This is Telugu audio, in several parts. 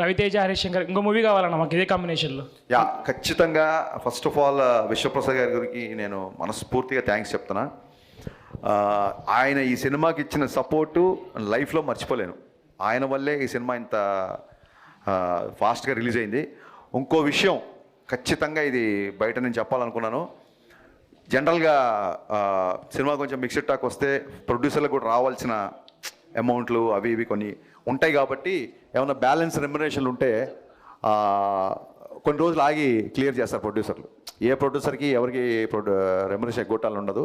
రవితేజ హరీష్ శంకర్ ఇంకో మూవీ కావాలన్న మాకు ఇదే కాంబినేషన్లో యా ఖచ్చితంగా ఫస్ట్ ఆఫ్ ఆల్ విశ్వప్రసాద్ గారి గురికి నేను మనస్ఫూర్తిగా థ్యాంక్స్ చెప్తున్నా. Uh, ఆయన ఈ సినిమాకి ఇచ్చిన సపోర్టు లైఫ్లో మర్చిపోలేను. ఆయన వల్లే ఈ సినిమా ఇంత uh, ఫాస్ట్గా రిలీజ్ అయింది. ఇంకో విషయం ఖచ్చితంగా ఇది బయట నేను చెప్పాలనుకున్నాను. జనరల్గా uh, సినిమా కొంచెం మిక్స్డ్ టాక్ వస్తే ప్రొడ్యూసర్లకు కూడా రావాల్సిన అమౌంట్లు అవి ఇవి కొన్ని ఉంటాయి కాబట్టి ఏమైనా బ్యాలెన్స్ రెమ్యునేషన్లు ఉంటే కొన్ని రోజులు ఆగి క్లియర్ చేస్తారు ప్రొడ్యూసర్లు. ఏ ప్రొడ్యూసర్కి ఎవరికి ప్రొడ్యూ రెమ్యునరేషన్ ఎగ్గొట్టాలని ఉండదు.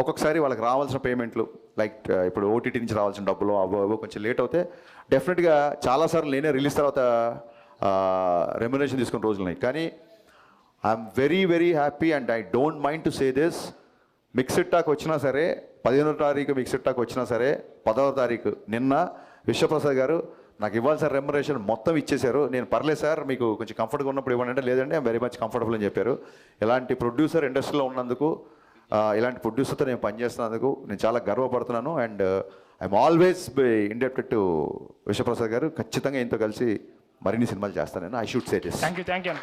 ఒక్కొక్కసారి వాళ్ళకి రావాల్సిన పేమెంట్లు లైక్ ఇప్పుడు ఓటీటీ నుంచి రావాల్సిన డబ్బులు అవో అవో కొంచెం లేట్ అవుతే డెఫినెట్గా చాలాసార్లు నేనే రిలీజ్ తర్వాత రెమ్యునేషన్ తీసుకున్న రోజులు ఉన్నాయి. కానీ I'm very very happy and I don't mind to say this. Mixed talk వచ్చినా సరే పదిహేనో తారీఖు మిక్సిడ్ టాక్ వచ్చినా సరే పదవ తారీఖు నిన్న విశ్వప్రసాద్ గారు నాకు ఇవ్వాల్సిన రెమ్యునరేషన్ మొత్తం ఇచ్చేశారు. నేను పర్లేదు సార్ మీకు కొంచెం కంఫర్ట్గా ఉన్నప్పుడు ఇవ్వండి అంటే లేదండి ఐమ్ వెరీ మచ్ కంఫర్టబుల్ అని చెప్పారు. ఇలాంటి ప్రొడ్యూసర్ ఇండస్ట్రీలో ఉన్నందుకు ఇలాంటి ప్రొడ్యూసర్తో నేను పనిచేస్తున్నందుకు నేను చాలా గర్వపడుతున్నాను. And I'm always indebted to Vishwaprasad garu. ఖచ్చితంగా ఇంతో కలిసి మరిన్ని సినిమాలు చేస్తాను నేను I should say this thank you thank you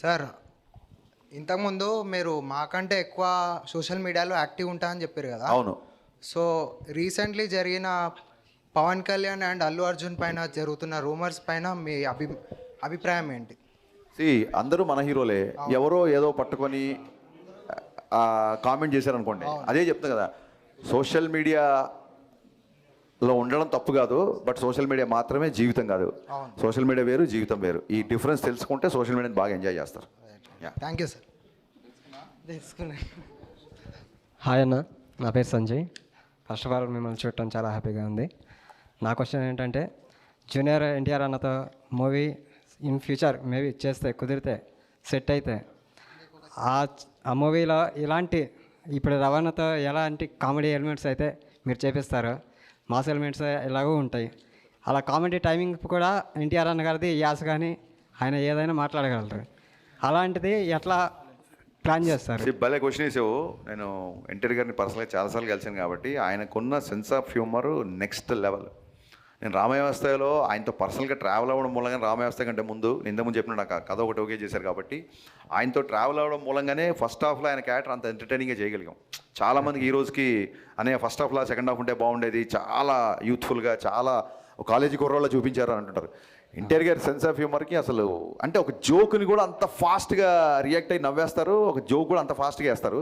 sir ఇంతకుముందు మీరు మాకంటే ఎక్కువ సోషల్ మీడియాలో యాక్టివ్ ఉంటా అని చెప్పారు కదా? అవును. సో రీసెంట్లీ జరిగిన పవన్ కళ్యాణ్ అండ్ అల్లు అర్జున్ పైన జరుగుతున్న రూమర్స్ పైన మీ అభి అభిప్రాయం ఏంటి? సి అందరూ మన హీరోలే. ఎవరో ఏదో పట్టుకొని కామెంట్ చేశారనుకోండి. అదే చెప్తా కదా సోషల్ మీడియాలో ఉండడం తప్పు కాదు బట్ సోషల్ మీడియా మాత్రమే జీవితం కాదు. సోషల్ మీడియా వేరు జీవితం వేరు. ఈ డిఫరెన్స్ తెలుసుకుంటే సోషల్ మీడియాని బాగా ఎంజాయ్ చేస్తారు. Yeah. Thank you sir hi అన్న నా పేరు సంజయ్. ఫస్ట్ ఆఫ్ ఆల్ మిమ్మల్ని చూడటం చాలా హ్యాపీగా ఉంది. నా క్వశ్చన్ ఏంటంటే జూనియర్ ఎన్టీఆర్ అన్నతో మూవీ ఇన్ ఫ్యూచర్ మేబీ చేస్తే కుదిరితే సెట్ అయితే ఆ ఆ మూవీలో ఇలాంటి ఇప్పుడు రవాణాతో ఎలాంటి కామెడీ ఎలిమెంట్స్ అయితే మీరు చేపిస్తారో మాస్ ఎలిమెంట్స్ ఎలాగో ఉంటాయి. అలా కామెడీ టైమింగ్ కూడా ఎన్టీఆర్ అన్న గారిది యాస కానీ ఆయన ఏదైనా మాట్లాడగలరు. అలాంటిది ఎట్లా ప్లాన్ చేస్తారు. భలే క్వశ్చన్ వేసావు నేను ఎన్టీఆర్ గారిని పర్సనల్గా చాలాసార్లు కలిసాను కాబట్టి ఆయనకున్న sense of humour next level నేను రామవ్యవస్థలో ఆయనతో పర్సనల్గా ట్రావెల్ అవ్వడం మూలంగా రామవ్యవస్థ కంటే ముందు నేను ఇంతకుముందు చెప్పిన నాకు కథ ఒకటి ఓకే చేశారు కాబట్టి ఆయనతో ట్రావెల్ అవ్వడం మూలంగానే ఫస్ట్ హాఫ్లో ఆయన క్యారెక్టర్ అంత ఎంటర్టైనింగ్గా చేయగలిగాం. చాలామందికి ఈ రోజుకి అనే ఫస్ట్ హాఫ్లో సెకండ్ హాఫ్ ఉంటే బాగుండేది. చాలా యూత్ఫుల్గా చాలా కాలేజీ కుర్రోళ్ళ చూపించారు అని అంటుంటారు. ఎన్టీఆర్ గారి సెన్స్ ఆఫ్ హ్యూమర్కి అసలు అంటే ఒక జోక్ని కూడా అంత ఫాస్ట్గా రియాక్ట్ అయ్యి నవ్వేస్తారు. ఒక జోక్ కూడా అంత ఫాస్ట్గా వేస్తారు.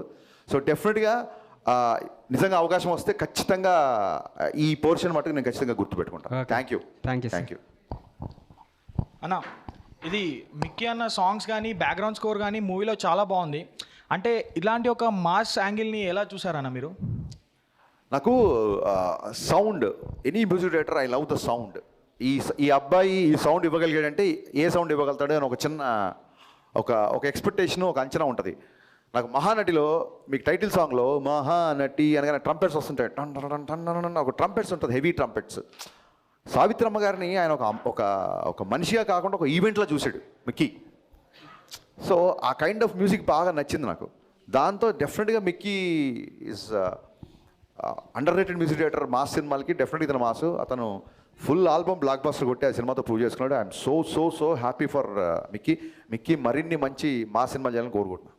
సో డెఫినెట్గా నిజంగా అవకాశం వస్తే ఖచ్చితంగా ఈ పోర్షన్ మటుకు నేను ఖచ్చితంగా గుర్తుపెట్టుకుంటాను. Thank you you, sir. Thank you అన్న ఇది మిక్కీ అన్న సాంగ్స్ కానీ బ్యాక్గ్రౌండ్ స్కోర్ కానీ మూవీలో చాలా బాగుంది. అంటే ఇలాంటి ఒక మాస్ యాంగిల్ని ఎలా చూసారన్న మీరు? నాకు sound any music director I love the sound ఈ ఈ అబ్బాయి ఈ సౌండ్ ఇవ్వగలిగాడంటే ఏ సౌండ్ ఇవ్వగలుగుతాడు అని ఒక చిన్న ఒక ఒక ఎక్స్పెక్టేషన్ ఒక అంచనా ఉంటుంది. నాకు మహానటిలో మీకు టైటిల్ సాంగ్లో మహానటి అనగానే ట్రంపెట్స్ వస్తుంటాయి. టన్ టన్ టన్ ఒక ట్రంపెట్స్ ఉంటుంది హెవీ ట్రంపెట్స్ సావిత్రమ్మ గారిని ఆయన ఒక ఒక ఒక మనిషిగా కాకుండా ఒక ఈవెంట్లో చూశాడు మిక్కీ. సో ఆ కైండ్ ఆఫ్ మ్యూజిక్ బాగా నచ్చింది నాకు. దాంతో డెఫినెట్గా Mickey is underrated music director mass సినిమాలకి డెఫినెట్గా ఇతను మాసు. అతను ఫుల్ ఆల్బమ్ బ్లాక్ బాస్టర్ కొట్టి ఆ సినిమాతో ప్రూవ్ చేసుకున్నాడు. I'm so so so happy for uh, Mickey Mickey మరిన్ని మంచి మా సినిమా చేయాలని కోరుకుంటున్నాను